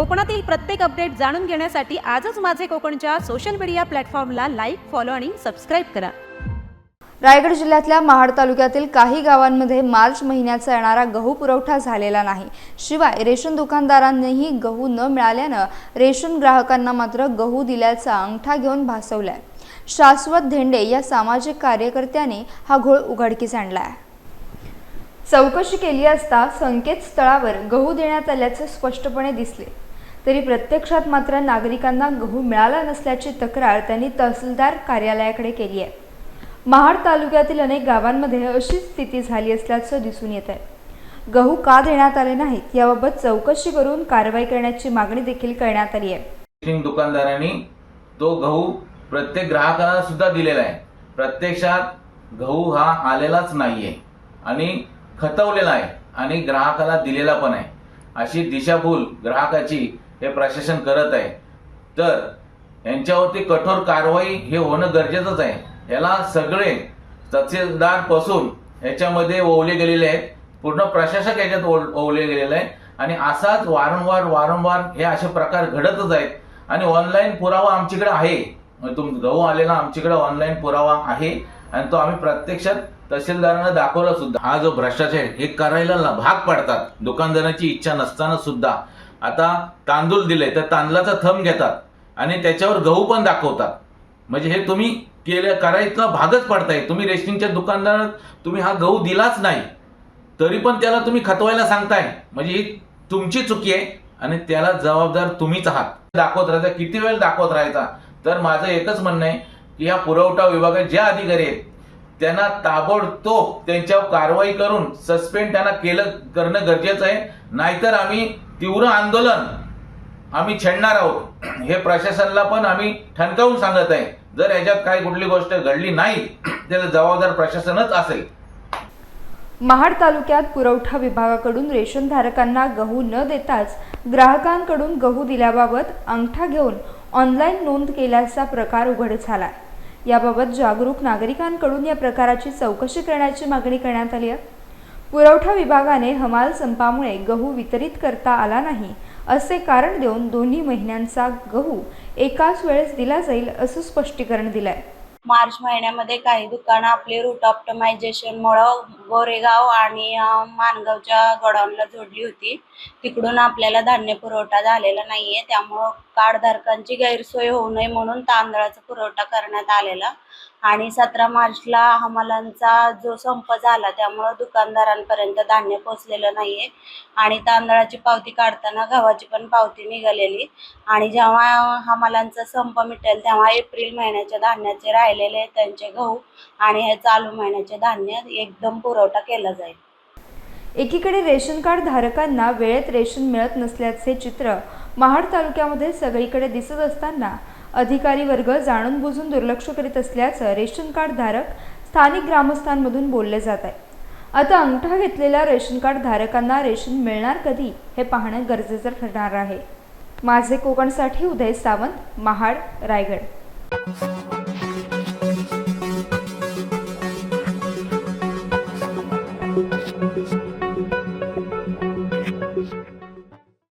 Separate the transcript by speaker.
Speaker 1: कोकणातील प्रत्येक अपडेट जाणून घेण्यासाठी आजच माझे कोकणच्या सोशल मीडिया प्लॅटफॉर्मला लाईक फॉलो आणि सबस्क्राईब करा.
Speaker 2: रायगड जिल्ह्यातल्या महाड तालुक्यातील काही गावांमध्ये मार्च महिन्याचा येणारा गहू पुरवठा झालेला नाही. शिवाय रेशन दुकानदारांनीही गहू न मिळाल्यानं रेशन ग्राहकांना मात्र गहू दिल्याचा अंगठा घेऊन भासवलाय. शाश्वत धेंडे या सामाजिक कार्यकर्त्याने हा घोळ उघडकीस आणला आहे चौकशी केली असता संकेतस्थळावर गहू देण्यात आल्याचे स्पष्टपणे दिसले. तरी प्रत्यक्षात मात्र नागरिकांना गहू मिळाला नसल्याची तक्रार त्यांनी तहसीलदार कार्यालयाकडे केली आहे. महाड तालुक्यातील अनेक गावांमध्ये अशी स्थिती झाली असल्याचं दिसून येत आहे गहू का देण्यात आले नाहीत याबाबत चौकशी करून कारवाई करण्याची मागणी देखील करण्यात आली आहे.
Speaker 3: दुकानदारांनी तो गहू प्रत्येक ग्राहकाला सुद्धा दिलेला आहे. प्रत्यक्षात गहू हा आलेलाच नाहीये आणि खतवलेला आहे आणि ग्राहकाला दिलेला पण आहे. अशी दिशाभूल ग्राहकाची हे प्रशासन करत आहे. तर यांच्यावरती कठोर कारवाई हे होणं गरजेचंच आहे. याला सगळे तहसीलदारपासून याच्यामध्ये ओवले गेलेले आहेत. पूर्ण प्रशासक याच्यात ओवले गेलेले आहे आणि असाच वारंवार वारंवार हे असे प्रकार घडतच आहेत. आणि ऑनलाईन पुरावा आमच्याकडे आहे. तुम गहू आलेला आमच्याकडे ऑनलाईन पुरावा आहे. आणि तो आम्ही प्रत्यक्षात तहसीलदारांना दाखवला सुद्धा. हा जो भ्रष्टाचार आहे, हे करायला भाग पाडतात. दुकानदारांची इच्छा नसताना सुद्धा. आता तांदूळ दिले तर तांदळाचा थंब घेतात आणि त्याच्यावर गहू पण दाखवतात. म्हणजे हे तुम्ही केलं करायचा भागच पडताय. तुम्ही रेशनिंगच्या दुकानदारात तुम्ही हा गहू दिलाच नाही तरी पण त्याला तुम्ही खतवायला सांगताय. म्हणजे ही तुमची चुकी आहे आणि त्याला जबाबदार तुम्हीच आहात. दाखवत राहायचा किती वेळ दाखवत राहायचा? तर माझं एकच म्हणणं आहे की या पुरवठा विभागात ज्या अधिकारी आहेत त्यांना ताबडतोब त्यांच्यावर कारवाई करून सस्पेंड त्यांना केलं करणं गरजेचं आहे. नाहीतर आम्ही तीव्र आंदोलन आम्ही छेडणार आहोत. हे प्रशासनाला पण आम्ही ठणकावून सांगत आहे. जर याच्यात काही कुठली गोष्ट घडली नाही त्याला जबाबदार प्रशासनच असेल.
Speaker 2: महाड तालुक्यात पुरवठा विभागाकडून रेशन धारकांना गहू न देताच ग्राहकांकडून गहू दिल्याबाबत अंगठा घेऊन ऑनलाईन नोंद केल्याचा प्रकार उघड झाला याबाबत जागरूक नागरिकांकडून या प्रकाराची चौकशी करण्याची मागणी करण्यात आली आहे. पुरवठा विभागाने हमाल संपामुळे गहू वितरित करता आला नाही असे कारण देऊन दोन्ही महिन्यांचा गहू एकाच वेळेस दिला जाईल असं स्पष्टीकरण दिलंय.
Speaker 4: मार्च महिन्यामध्ये काही दुकानं आपली रूट ऑप्टमायझेशनमुळं गोरेगाव आणि मानगावच्या गोडाऊनला जोडली होती. तिकडून आपल्याला धान्य पुरवठा झालेला नाहीये. त्यामुळं कार्डधारकांची गैरसोय होऊ नये म्हणून तांदळाचा पुरवठा करण्यात आलेला. आणि सतरा मार्चला हमालांचा जो संप झाला त्यामुळं दुकानदारांपर्यंत धान्य पोचलेलं आहे आणि तांदळाची पावती काढताना गव्हाची पण पावती निघालेली. आणि जेव्हा हमालांचा संप मिटेल तेव्हा एप्रिल महिन्याच्या धान्याचे राहिलेले त्यांचे गहू आणि हे चालू महिन्याचे धान्य एकदम पुरवठा केला जाईल.
Speaker 2: एकीकडे रेशन कार्ड धारकांना वेळेत रेशन मिळत नसल्याचे चित्र महाड तालुक्यामध्ये सगळीकडे दिसत असताना अधिकारी वर्ग जाणून बुजून दुर्लक्ष करीत असल्याचं रेशन कार्ड धारक स्थानिक ग्रामस्थांमधून बोलले जात आहे आता अंगठा घेतलेल्या रेशन कार्ड धारकांना रेशन मिळणार कधी हे पाहणं गरजेचं ठरणार आहे माझे कोकणसाठी उदय सावंत महाड रायगड Thank you.